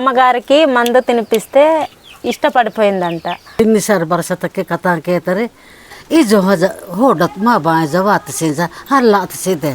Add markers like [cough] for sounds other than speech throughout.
అమ్మగారికి మందు తినిపిస్తే ఇష్టపడిపోయిందంట. మిసార్ బరసతకి కథాకేతరి. ఈ జో హోడత్ మా బాయ్ సీజ సింజ హల్లాత్ సీదే.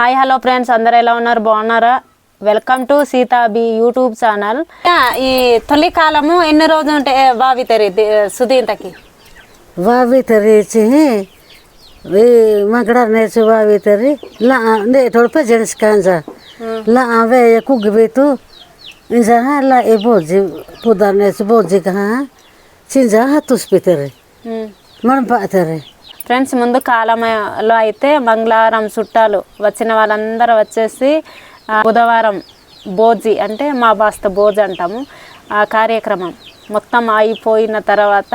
हाई हलो फ्रेंड्स अंदर एला बहुरा welcome to Sita B YouTube झानल तुलाकाल इन रोज बावि तरी सुधीन की बावि तरी मगड़ ने तरी थोड़े जेन्स का ला वे कुग बीतू इंजा ला ए भोजी पुदार ने भोजी कहा चिंजा हाथ उस पीते मन पाते रे ఫ్రెండ్స్ ముందు కాలంలో అయితే మంగళవారం చుట్టాలు వచ్చిన వాళ్ళందరూ వచ్చేసి బుధవారం భోజి అంటే మా బాస్త భోజ్ అంటాము ఆ కార్యక్రమం మొత్తం అయిపోయిన తర్వాత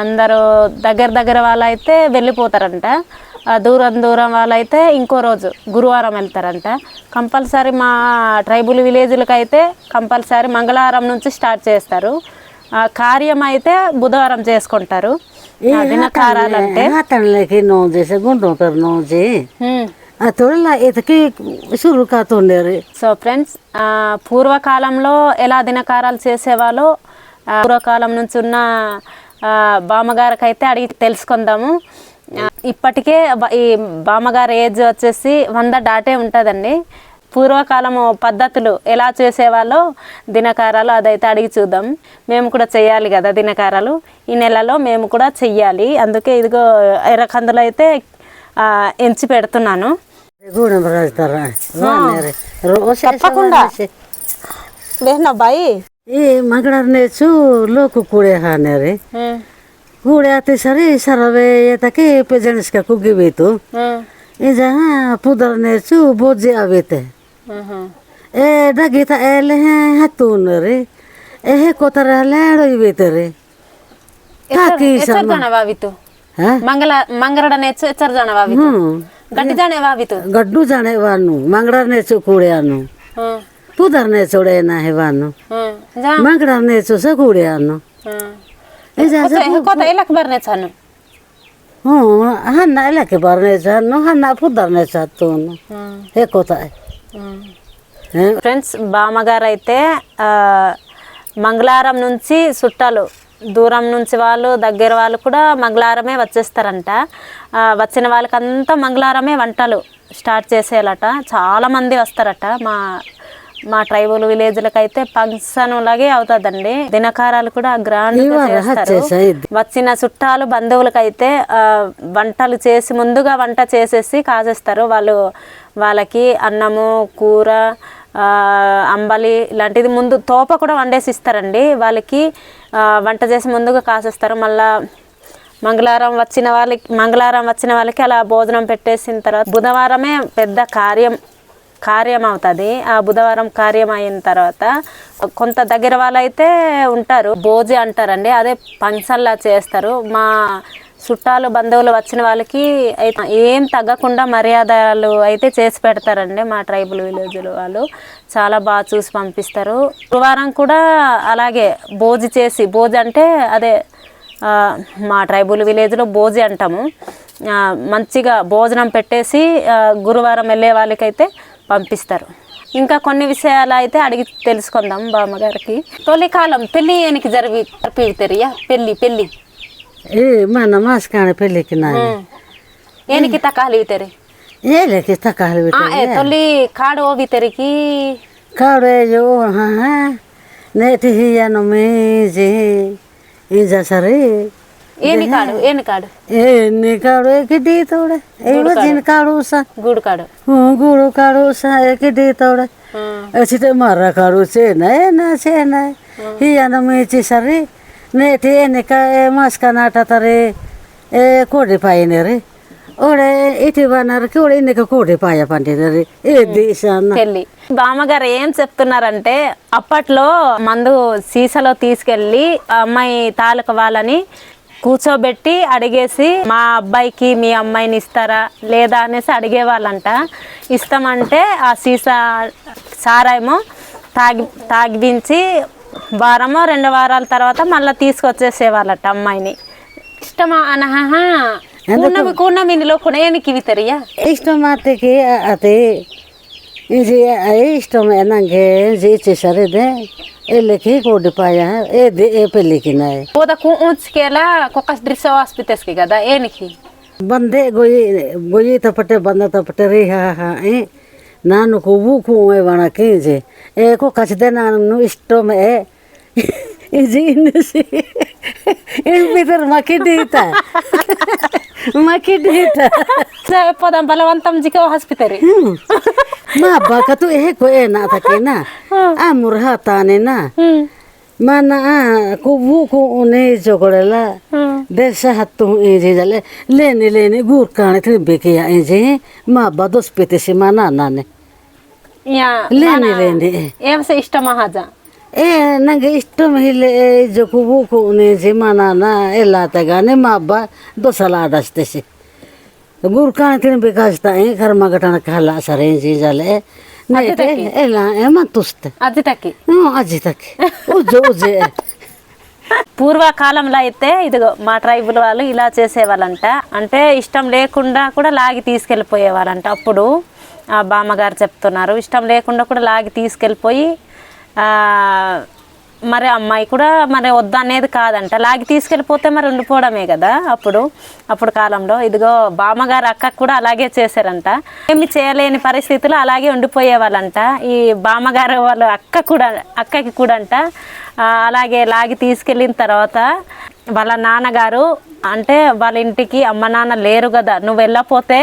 అందరూ దగ్గర దగ్గర వాళ్ళైతే వెళ్ళిపోతారంట. దూరం దూరం వాళ్ళైతే ఇంకో రోజు గురువారం వెళ్తారంట. కంపల్సరీ మా ట్రైబుల్ విలేజ్లకు అయితే కంపల్సరీ మంగళవారం నుంచి స్టార్ట్ చేస్తారు. కార్యం అయితే బుధవారం చేసుకుంటారు. అంటే? అతనికి నోం చేసే గుండుతారు నోం చేయి తొడల ఇతకి సురు ఉండేది సో ఫ్రెండ్స్ పూర్వకాలంలో ఎలా దినకారాలు చేసేవాళ్ళో పూర్వకాలం నుంచి ఉన్న బామ్మగారికి అయితే అడిగి తెలుసుకుందాము. ఇప్పటికే ఈ బామ్మగారి ఏజ్ వచ్చేసి వంద దాటే ఉంటుందండి. పూర్వకాలము పద్ధతులు ఎలా చేసేవాళ్ళో దినకారాలు అదైతే అడిగి చూద్దాం. మేము కూడా చెయ్యాలి కదా దినకారాలు. ఈ నెలలో మేము కూడా చెయ్యాలి. అందుకే ఇదిగో ఎర్రకందులు అయితే ఎంచి పెడుతున్నాను. తప్పకుండా. ఈ మగడ నేర్చు లోకు కూడే హానేరి. కూడే అతి సరి సరవే తకి పెజనిస్క కుగ్గి బీతు ఇజా పుదర నేర్చు ए डगी था एल हैं हतून रे। एहे कोतर लेड़ो ही बेतरे काकी सम जण वावितो मंगला मंगरडने चर जण वावितो गड्डी जाणे वावितो गड्डू जाणे वानू मंगडरने चुकुड्यानू पुदरने चोडे ना हे वानू। मंगडरने चो सकुड्यानू ए जा कोता इलाक बरने छानू। हो हन्ना इलाके बरने छानू हन्ना पुदरने छातून। हे। कोता ఫ్రెండ్స్ hmm. బామ్మగారు అయితే మంగళారం మంగళవారం నుంచి చుట్టాలు దూరం నుంచి వాళ్ళు దగ్గర వాళ్ళు కూడా మంగళవారమే వచ్చేస్తారంట. వచ్చిన వాళ్ళకంతా మంగళవారమే వంటలు స్టార్ట్ చేసేయాలట. చాలామంది వస్తారట. మా మా ట్రైబల్ విలేజ్లకు అయితే ఫంక్షన్ లాగే అవుతుందండి. దినకారాలు కూడా గ్రాండ్ చేస్తారు. వచ్చిన చుట్టాలు బంధువులకైతే ఆ, వంటలు చేసి ముందుగా వంట చేసేసి కాసేస్తారు వాళ్ళు వాళ్ళకి అన్నము కూర అంబలి ఇలాంటిది ముందు తోప కూడా వండేసి ఇస్తారండి. వాళ్ళకి వంట చేసి ముందుగా కాసేస్తారు మళ్ళా మంగళవారం వచ్చిన వాళ్ళకి మంగళవారం వచ్చిన వాళ్ళకి అలా భోజనం పెట్టేసిన తర్వాత బుధవారమే పెద్ద కార్యం. కార్యం అవుతుంది ఆ బుధవారం కార్యం అయిన తర్వాత కొంత దగ్గర వాళ్ళైతే ఉంటారు. భోజి అంటారండి. అదే ఫంక్షన్లా చేస్తారు. మా చుట్టాలు బంధువులు వచ్చిన వాళ్ళకి అయితే ఏం తగ్గకుండా మర్యాదలు అయితే చేసి పెడతారండి మా ట్రైబల్ విలేజ్లు వాళ్ళు. చాలా బాగా చూసి పంపిస్తారు. గురువారం కూడా అలాగే భోజి చేసి భోజి అంటే అదే మా ట్రైబల్ విలేజ్లో భోజి అంటాము. మంచిగా భోజనం పెట్టేసి గురువారం వెళ్ళే వాళ్ళకైతే పంపిస్తారు. ఇంకా కొన్ని విషయాలు అయితే అడిగి తెలుసుకుందాం బామ్మగారికి. తొలికాలం పెళ్ళి ఏనికి జరిపి జరిపితరియా పెళ్ళి పెళ్ళి ఏ మన మాస్కాన పెళ్ళికి నా ఏనికి తకాలి తెరి? ఏలేకి తకాలి తొలి కాడు ఓవి తెరికి? కాడే జో హా నేటి హియను మీజి ఇంజా సరే. తోడే? సా. గూడు కాడు. గుడు కాడు సా తోడే? ఎసితే మర్ర కాడు హియను మీచి సరే నేటి ఎన్నిక మాస్కా నాటతరే? ఏ కోడి పాయనేరి ఓడే ఇటు వనరికి ఓడే ఎన్నిక కోడి పాయ పండినరి ఏ పెళ్ళి. బామ్మగారు ఏం చెప్తున్నారంటే అప్పట్లో మందు సీసాలో తీసుకెళ్ళి అమ్మాయి తాలూకు వాళ్ళని కూర్చోబెట్టి అడిగేసి మా అబ్బాయికి మీ అమ్మాయిని ఇస్తారా లేదా? అనేసి అడిగేవాళ్ళంట. ఇస్తామంటే ఆ సీసా సారాయేమో తాగి తాగిపించి వారమో రెండు వారాల తర్వాత మళ్ళీ తీసుకొచ్చేసేవాళ్ళట అమ్మాయిని. ఇష్టమా? అనహా కూర్ణమి కూర్ణమినిలో इंजी तो इष्ट में तो को डिपाया है ए बंदे गोई गोई तो पटे बंदा तो पटे रे हा हा ए हाँ, नानु को वो को ए वाना के जे ए को कसदे नानु इष्ट में ए इंजी इंसी इन भीतर मकी दीता मकी दीता सब पदम बलवंतम जी के हॉस्पिटल हम्म। maba ka tu ehe ko ena ta ke na amur ha ta ne na mana a ku bu ku une jogore la desa hatu e je jale lene lene gur kane thne beke ya e je ma bados pete se mana na ne ya lene lene em se ishta mahaja e nange ishtam hile jokubu ku une je mana na elata gane ma ba dosala dastese khala sare je jale nete ela e ma tuste అది తక్కి aji tak ujo uje పూర్వకాలంలో అయితే ఇదిగో మా tribal వాళ్ళు ఇలా చేసేవాళ్ళంట అంటే ఇష్టం లేకుండా కూడా లాగి తీసుకెళ్ళిపోయేవాళ్ళంట అప్పుడు ఆ బామ్మగారు చెప్తున్నారు ఇష్టం లేకుండా కూడా లాగి తీసుకెళ్ళిపోయి ఆ, మరి అమ్మాయి కూడా మరి వద్దనేది కాదంట. లాగి తీసుకెళ్ళిపోతే మరి ఉండిపోవడమే కదా అప్పుడు. అప్పుడు కాలంలో ఇదిగో బామ్మగారు అక్కకు కూడా అలాగే చేశారంట. ఏమి చేయలేని పరిస్థితులు అలాగే ఉండిపోయేవాళ్ళంట. ఈ బామ్మగారు వాళ్ళ అక్క కూడా అక్కకి కూడా అంట అలాగే లాగి తీసుకెళ్ళిన తర్వాత వాళ్ళ నాన్నగారు అంటే వాళ్ళ ఇంటికి అమ్మ నాన్న లేరు కదా. నువ్వు వెళ్ళపోతే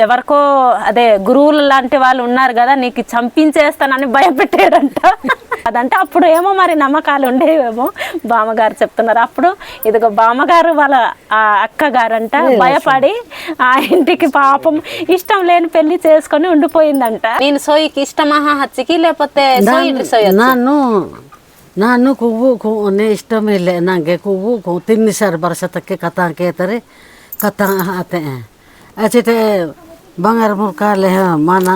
ఎవరికో అదే గురువులు లాంటి వాళ్ళు ఉన్నారు కదా నీకు చంపించేస్తానని భయపెట్టాడంట అదంటే అప్పుడు ఏమో మరి నమ్మకాలు ఉండేవేమో బామ్మగారు చెప్తున్నారు అప్పుడు ఇదిగో బామ్మగారు వాళ్ళ ఆ అక్క గారంట భయపడి ఆ ఇంటికి పాపం ఇష్టం లేని పెళ్లి చేసుకొని ఉండిపోయిందంట నేను సోయికి ఇష్టమా హచ్చికి లేకపోతే సోయి సోయి ನಾನು ನಾನು ಕುವ್ವು ಕೂನೆ ಇಷ್ಟಮಿಲ್ಲ ನನಗೆ ಕುವ್ವು ಕೂ ತಿನ್ನಿ ಸರ್ ಬರ್ಸತಕ್ಕೆ ಕಥಾ ಕೇತಾರೆ ಕಥಾ ಆತೆ बंगार मुर्खा ले माना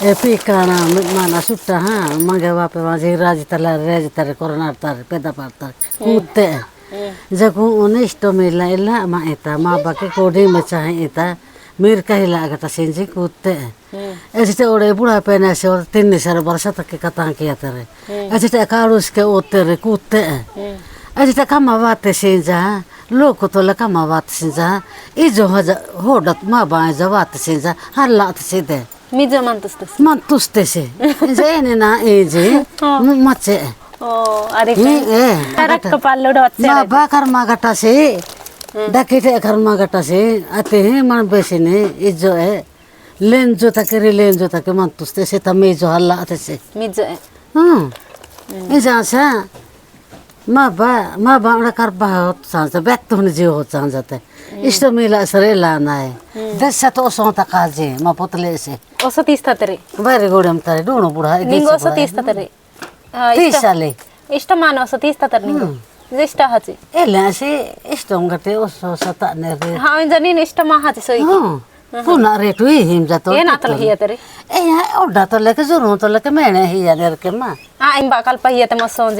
ए पी काना माना सुट्टा हाँ मंगे बापे माझे राज तलार रेज तर कोरोनार तर पैदा पारतार कुत्ते जब उन्हें तो मिला इल्ला माँ इता माँ बाकी कोडी में चाहे इता मेर कहीं लाग ता सेंजे कुत्ते ऐसे तो उड़े बुढ़ा पे ना और तीन निशान बरसा तक के कतां किया तेरे ऐसे तो कारुस के उत्तर कुत्ते ऐसे तो कम आवाज़ ते सेंजा लोकतोला का la सिंजा इजो हजा होडत ja जवात सिंजा हर लात सिदे मिजो मानतुस्ते मानतुस्ते से जे ने ना ए जे मचे ओ अरे ए करक कपालो डोचे माबा कर मागटा से डकेटे कर मागटा से अते हे मन बेसे ने इजो ए लेन जो तक रे लेन जो तक मानतुस्ते से तमे जो हल्ला अते से मिजो ए हम्म सा ma बा ma ba ra kar ba hot san za bet to ji hot san za te isto mi la sare la na e ves sa to so ta ka je ma potle se oso tista tere Osho godam त dono budha e ningo oso tista tere tista le isto man oso tista tere ningo জিষ্টা হাচি এ লাসি ইষ্টম গতে ওস সতা নে রে হ্যাঁ জানি ইষ্টমা হাচি সই পুনা রে তুই হিম যাতো এ না তল হিয়া তরে এ ওডা তলে কে জরুন তলে কে মেনে হিয়া নে রে কে মা আ ইম বাকাল পাইয়া তে মসন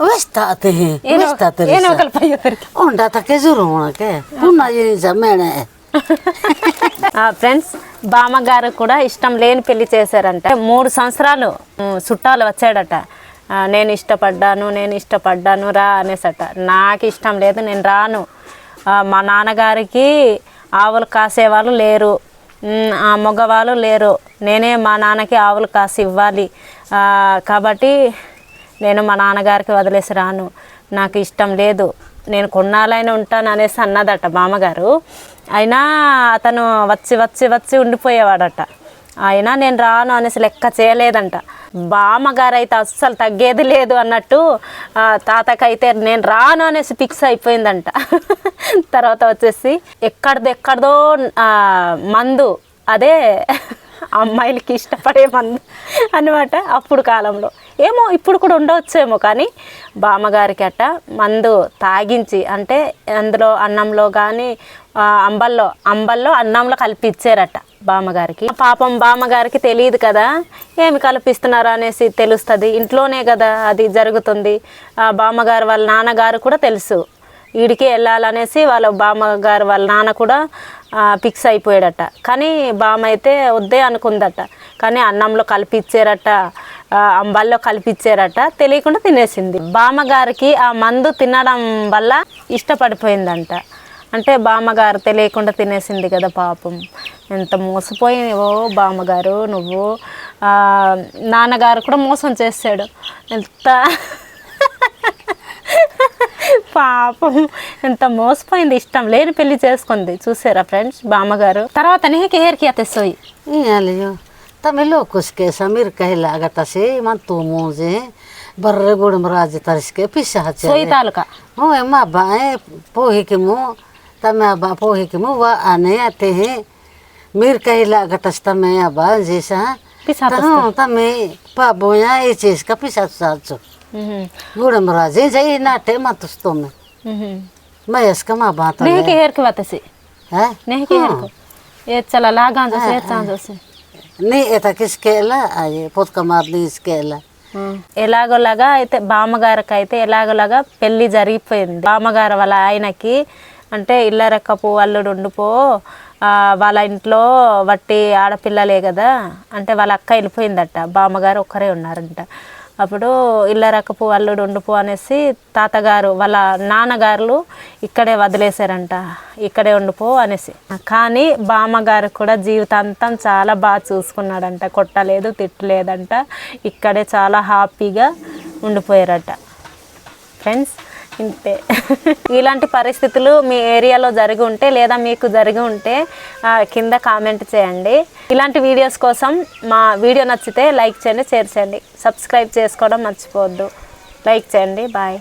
ఫ్రెండ్స్ eno, vestate. ఫ్రెండ్స్ బామ్మగారు కూడా ఇష్టం లేని పెళ్ళి చేశారంట. మూడు సంవత్సరాలు చుట్టాలు వచ్చాడట. నేను ఇష్టపడ్డాను నేను ఇష్టపడ్డాను రా అనేసట. నాకు ఇష్టం లేదు నేను రాను. మా నాన్నగారికి ఆవులు కాసేవాళ్ళు లేరు. ఆ మగవాళ్ళు లేరు. నేనే మా నాన్నకి ఆవులు కాసి ఇవ్వాలి. కాబట్టి నేను మా నాన్నగారికి వదిలేసి రాను. నాకు ఇష్టం లేదు. నేను కొన్నాళ్ళైనా ఉంటాను అనేసి అన్నదట మామగారు. అయినా అతను వచ్చి వచ్చి వచ్చి ఉండిపోయేవాడట. అయినా నేను రాను అనేసి లెక్క చేయలేదంట. బామ్మగారు అయితే అస్సలు తగ్గేది లేదు అన్నట్టు తాతకైతే నేను రాను అనేసి ఫిక్స్ అయిపోయిందంట. [laughs] తర్వాత వచ్చేసి ఎక్కడిదో ఎక్కడిదో మందు అదే అమ్మాయిలకి ఇష్టపడే మందు అనమాట అప్పుడు కాలంలో. ఏమో ఇప్పుడు కూడా ఉండవచ్చేమో కానీ బామ్మగారికి అట్ట మందు తాగించి అంటే అందులో అన్నంలో కానీ అంబల్లో అంబల్లో అన్నంలో కలిపిచ్చారట బామ్మగారికి. పాపం బామ్మగారికి తెలియదు కదా ఏమి కల్పిస్తున్నారు అనేసి తెలుస్తుంది. ఇంట్లోనే కదా అది జరుగుతుంది. ఆ బామ్మగారు వాళ్ళ నాన్నగారు కూడా తెలుసు. వీడికే వెళ్ళాలనేసి వాళ్ళ బామ్మగారు వాళ్ళ నాన్న కూడా ఫిక్స్ అయిపోయాడట. కానీ బామ్మ అయితే వద్దే అనుకుందట. కానీ అన్నంలో కలిపిచ్చారట అంబల్లో కలిపిచ్చారట తెలియకుండా తినేసింది. బామ్మగారికి ఆ మందు తినడం వల్ల ఇష్టపడిపోయిందంట. అంటే బామ్మగారు తెలియకుండా తినేసింది కదా పాపం. ఎంత మోసపోయినవో బామ్మగారు నువ్వు నాన్నగారు కూడా మోసం చేశాడు. ఎంత పాపం ఎంత మోసపోయింది ఇష్టం లేని పెళ్లి చేసుకుంది చూసారా ఫ్రెండ్స్ బామ్మగారు తర్వాత నీకు హెయిర్కి అతేసోయి Iya liyo. Tami lokos ke samir kahila agata se man tu moje barre gud maraji tariske pisa hache. సోయి తాలూకా Oh emma ba e pohi ke mu tami aba pohi ke mu wa ane ate he mir kahila agata tami aba jesa. Pisa Tahu tami pa boya e ches ka pisa maraji jai na te matus to me. Mayas ka ma ba ta. నీకు హెయిర్కి వతసి Hai? నీకు హెయిర్కు ఏ చల లాగా చూసి ఏ చూసి Ni eta kiskela ay pot kamarni iskela. ఎలాగోలాగా అయితే బామ్మగారికి అయితే ఎలాగోలాగా పెళ్ళి జరిగిపోయింది బామ్మగారు వాళ్ళ ఆయనకి అంటే ఇల్లరక్కపు అల్లుడు ఉండిపో ఆ, వాళ్ళ ఇంట్లో వట్టి ఆడపిల్లలే కదా అంటే వాళ్ళ అక్క వెళ్ళిపోయిందట బామ్మగారు ఒక్కరే ఉన్నారంట అప్పుడు ఇల్లరక్కపు అల్లుడు ఉండుపు అనేసి తాతగారు వాళ్ళ నాన్నగారులు ఇక్కడే వదిలేశారంట. ఇక్కడే ఉండిపో అనేసి. కానీ బామ్మగారు కూడా జీవితాంతం చాలా బాగా చూసుకున్నాడంట. కొట్టలేదు తిట్టలేదంట. ఇక్కడే చాలా హ్యాపీగా ఉండిపోయారట. ఫ్రెండ్స్ ఇంతే. [laughs] ఇలాంటి పరిస్థితులు మీ ఏరియాలో జరిగి ఉంటే లేదా మీకు జరిగి ఉంటే కింద కామెంట్ చేయండి. ఇలాంటి వీడియోస్ కోసం మా వీడియో నచ్చితే లైక్ చేయండి షేర్ చేయండి. సబ్స్క్రైబ్ చేసుకోవడం మర్చిపోవద్దు. లైక్ చేయండి. బాయ్.